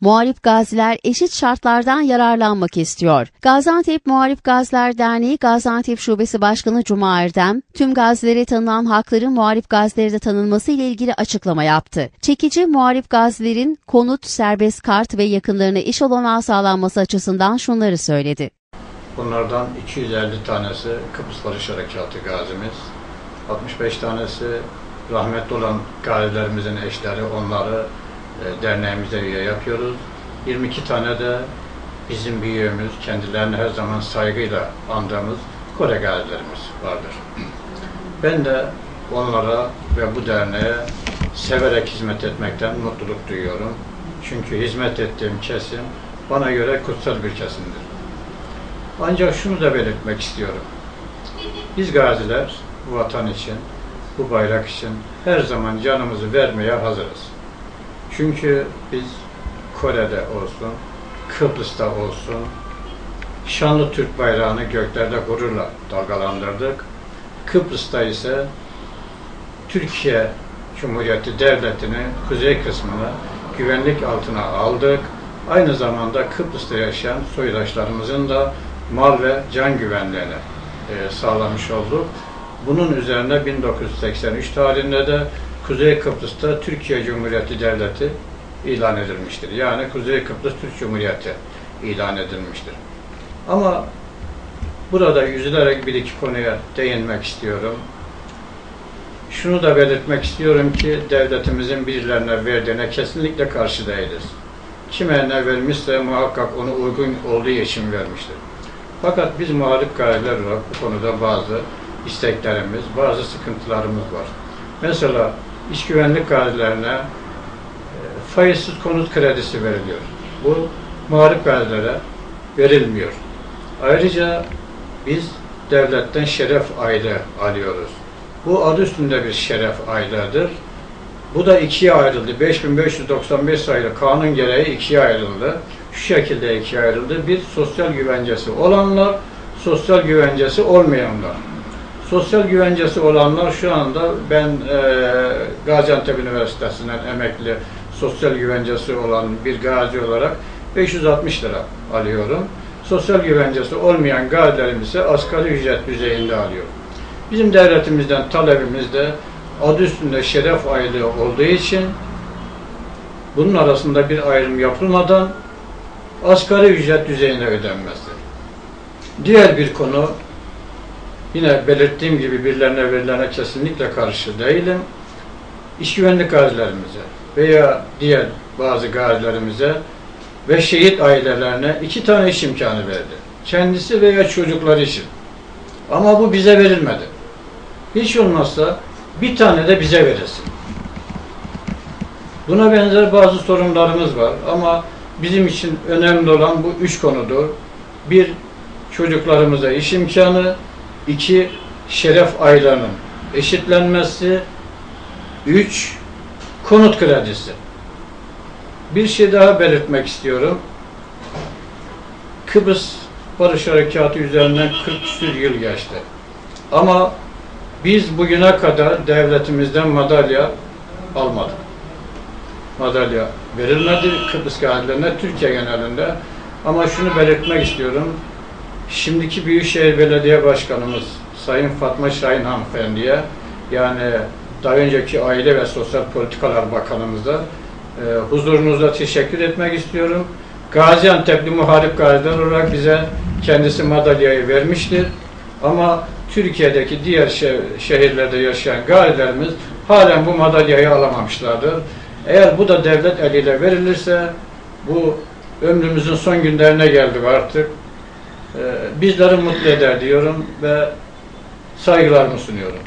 Muharip gaziler eşit şartlardan yararlanmak istiyor. Gaziantep Muharip Gaziler Derneği Gaziantep Şubesi Başkanı Cuma Erdem, tüm gazilere tanınan hakların muharip gazilere de tanınması ile ilgili açıklama yaptı. Çekici muharip gazilerin konut, serbest kart ve yakınlarına iş olanağı sağlanması açısından şunları söyledi. Bunlardan 250 tanesi Kıbrıs Barış Harekatı gazimiz. 65 tanesi rahmetli olan gazilerimizin eşleri, onları e, derneğimize üye yapıyoruz. 22 tane de bizim büyüğümüz, kendilerini her zaman saygıyla andığımız Kore gazilerimiz vardır. Ben de onlara ve bu derneğe severek hizmet etmekten mutluluk duyuyorum. Çünkü hizmet ettiğim kesim bana göre kutsal bir kesimdir. Ancak şunu da belirtmek istiyorum. Biz gaziler bu vatan için, bu bayrak için her zaman canımızı vermeye hazırız. Çünkü biz Kore'de olsun, Kıbrıs'ta olsun, şanlı Türk bayrağını göklerde gururla dalgalandırdık. Kıbrıs'ta ise Türkiye Cumhuriyeti Devleti'ni kuzey kısmını güvenlik altına aldık. Aynı zamanda Kıbrıs'ta yaşayan soydaşlarımızın da mal ve can güvenliğini e, sağlamış olduk. Bunun üzerine 1983 tarihinde de Kuzey Kıbrıs'ta Türkiye Cumhuriyeti Devleti ilan edilmiştir. Yani Kuzey Kıbrıs Türk Cumhuriyeti ilan edilmiştir. Ama burada üzülerek bir iki konuya değinmek istiyorum. Şunu da belirtmek istiyorum ki devletimizin birilerine verdiğine kesinlikle karşı değiliz. Kime ne vermişse muhakkak onu uygun olduğu için vermiştir. Fakat biz muhalif gayeler olarak bu konuda bazı isteklerimiz, bazı sıkıntılarımız var. Mesela iş güvenlik gazilerine e, faizsiz konut kredisi veriliyor. Bu muhalif gazilere verilmiyor. Ayrıca biz devletten şeref aylığı alıyoruz. Bu adı üstünde bir şeref aylığıdır. Bu da ikiye ayrıldı. 5595 sayılı kanun gereği ikiye ayrıldı. Şu şekilde ikiye ayrıldı. Bir sosyal güvencesi olanlar, sosyal güvencesi olmayanlar. Sosyal güvencesi olanlar şu anda ben e, Gaziantep Üniversitesi'nden emekli sosyal güvencesi olan bir gazi olarak 560 lira alıyorum. Sosyal güvencesi olmayan gazilerimiz ise asgari ücret düzeyinde alıyor. Bizim devletimizden talebimiz de adı üstünde şeref aylığı olduğu için bunun arasında bir ayrım yapılmadan asgari ücret düzeyine ödenmesi. Diğer bir konu yine belirttiğim gibi birilerine verilene kesinlikle karşı değilim. İş güvenlik gazilerimize veya diğer bazı gazilerimize ve şehit ailelerine iki tane iş imkanı verdi. Kendisi veya çocukları için. Ama bu bize verilmedi. Hiç olmazsa bir tane de bize verilsin. Buna benzer bazı sorunlarımız var ama bizim için önemli olan bu üç konudur. Bir, çocuklarımıza iş imkanı. İki şeref aylığının eşitlenmesi. Üç, konut kredisi. Bir şey daha belirtmek istiyorum. Kıbrıs Barış Harekatı üzerinden 40 küsur yıl geçti. Ama biz bugüne kadar devletimizden madalya almadık. Madalya verilmedi Kıbrıs gazilerine, Türkiye genelinde. Ama şunu belirtmek istiyorum. Şimdiki Büyükşehir Belediye Başkanımız Sayın Fatma Şahin Hanımefendi'ye yani daha önceki Aile ve Sosyal Politikalar Bakanımıza e, huzurunuzda teşekkür etmek istiyorum. Gaziantep'li muharip gaziler olarak bize kendisi madalyayı vermiştir. Ama Türkiye'deki diğer şehirlerde yaşayan gazilerimiz halen bu madalyayı alamamışlardır. Eğer bu da devlet eliyle verilirse bu ömrümüzün son günlerine geldik artık. Ee, bizleri mutlu eder diyorum ve saygılarımı sunuyorum.